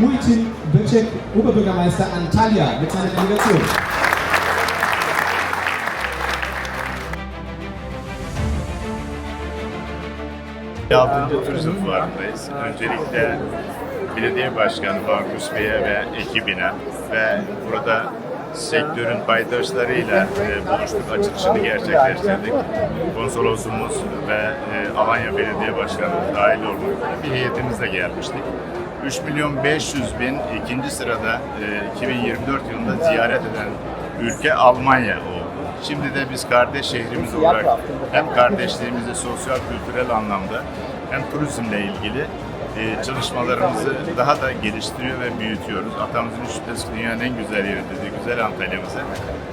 Muitin Böcek, Oberbürgermeister Antalya mit seiner Delegation. Altıncı Turizm Fuarı'ndayız. Öncelikle Belediye Başkanı Markus Bey'e ve ekibine ve burada sektörün paydaşlarıyla e, buluştuk, açılışını gerçekleştirdik. Konsolosumuz ve e, Alanya Belediye Başkanı dahil olmak bir heyetimizle gelmiştik. 3 milyon 500 bin ikinci sırada e, 2024 yılında ziyaret eden ülke Almanya oldu. Şimdi de biz kardeş şehrimiz olarak hem kardeşliğimizi sosyal kültürel anlamda hem turizmle ilgili e, çalışmalarımızı daha da geliştiriyor ve büyütüyoruz. Atamızın üç şüphesiz dünyanın en güzel yeri dediği güzel Antalya'mızı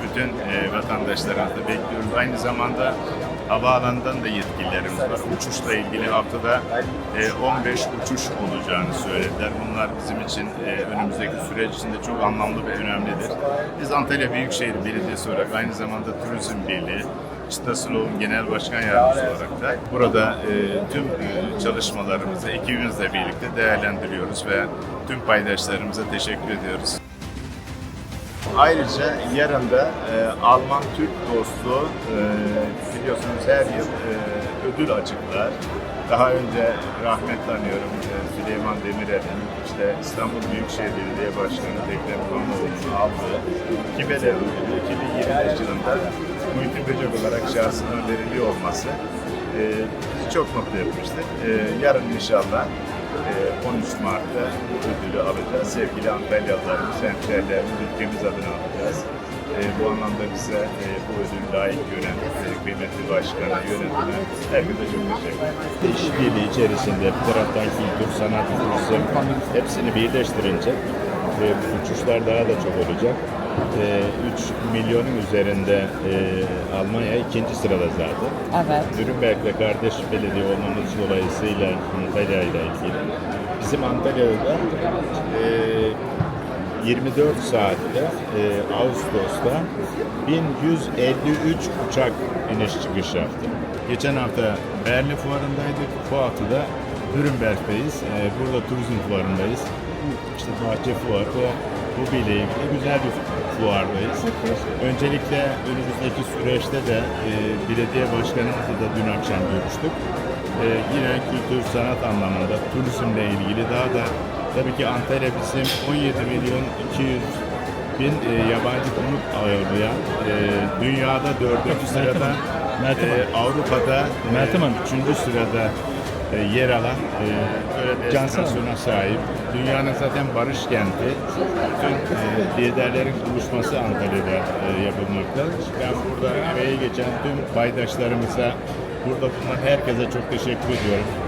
bütün e, vatandaşlarımızı bekliyoruz. Aynı zamanda havaalanından da yetkililerimiz var. Uçuşla ilgili haftada e, 15 uçuş olacağını söylediler. Bunlar bizim için e, önümüzdeki süreç içinde çok anlamlı ve önemlidir. Biz Antalya Büyükşehir Belediyesi olarak aynı zamanda Turizm Birliği, Çıtasılov'un Genel Başkan Yardımcısı olarak da burada e, tüm e, çalışmalarımızı ekibimizle birlikte değerlendiriyoruz ve tüm paydaşlarımıza teşekkür ediyoruz. Ayrıca yarın da e, Alman-Türk dostluğu e, biliyorsunuz her yıl e, ödül açıklar. Daha önce rahmetle anıyorum e, Süleyman Demirel'in işte İstanbul Büyükşehir Belediye Başkanı Ekrem İmamoğlu'nun aldığı Kibele ödülü 2025 yılında Muhittin Böcek olarak şahsına veriliyor olması e, bizi çok mutlu etmiştir. E, yarın inşallah 13 Mart'ta bu ödülü alacağız. Sevgili Antalyalılarımız, hemşehrilerimiz, ülkemiz adına alacağız. E, bu anlamda bize e, bu ödülü layık gören e, kıymetli başkana, yönetime herkese çok teşekkür ederim. İşbirliği içerisinde bir taraftan kültür, sanat, turizm hepsini birleştirince e, uçuşlar daha da çok olacak. E, 3 milyonun üzerinde e, Almanya ikinci sırada zaten. Evet. Nürnberg'le kardeş belediye olmamız dolayısıyla Antalya ile ilgili. Bizim Antalya'da da e, 24 saatte e, Ağustos'ta 1153 uçak iniş çıkış yaptı. Geçen hafta Berlin fuarındaydık. Bu hafta da Nürnberg'deyiz. E, burada turizm fuarındayız. İşte bahçe fuarı bu ile ilgili güzel bir fuardayız. Öncelikle önümüzdeki süreçte de e, belediye başkanımızla da dün akşam görüştük. E, yine kültür sanat anlamında turizmle ilgili daha da tabii ki Antalya bizim 17 milyon 200 bin e, yabancı konuk ağırlayan, e, dünyada dördüncü sırada, Hanım. e, Avrupa'da Meltem Hanım. e, üçüncü sırada e, yer alan e, böyle destinasyona sahip. Dünyanın zaten barış kenti. Bütün e, liderlerin buluşması Antalya'da e, yapılmakta. Ben burada emeği geçen tüm paydaşlarımıza, burada bulunan herkese çok teşekkür ediyorum.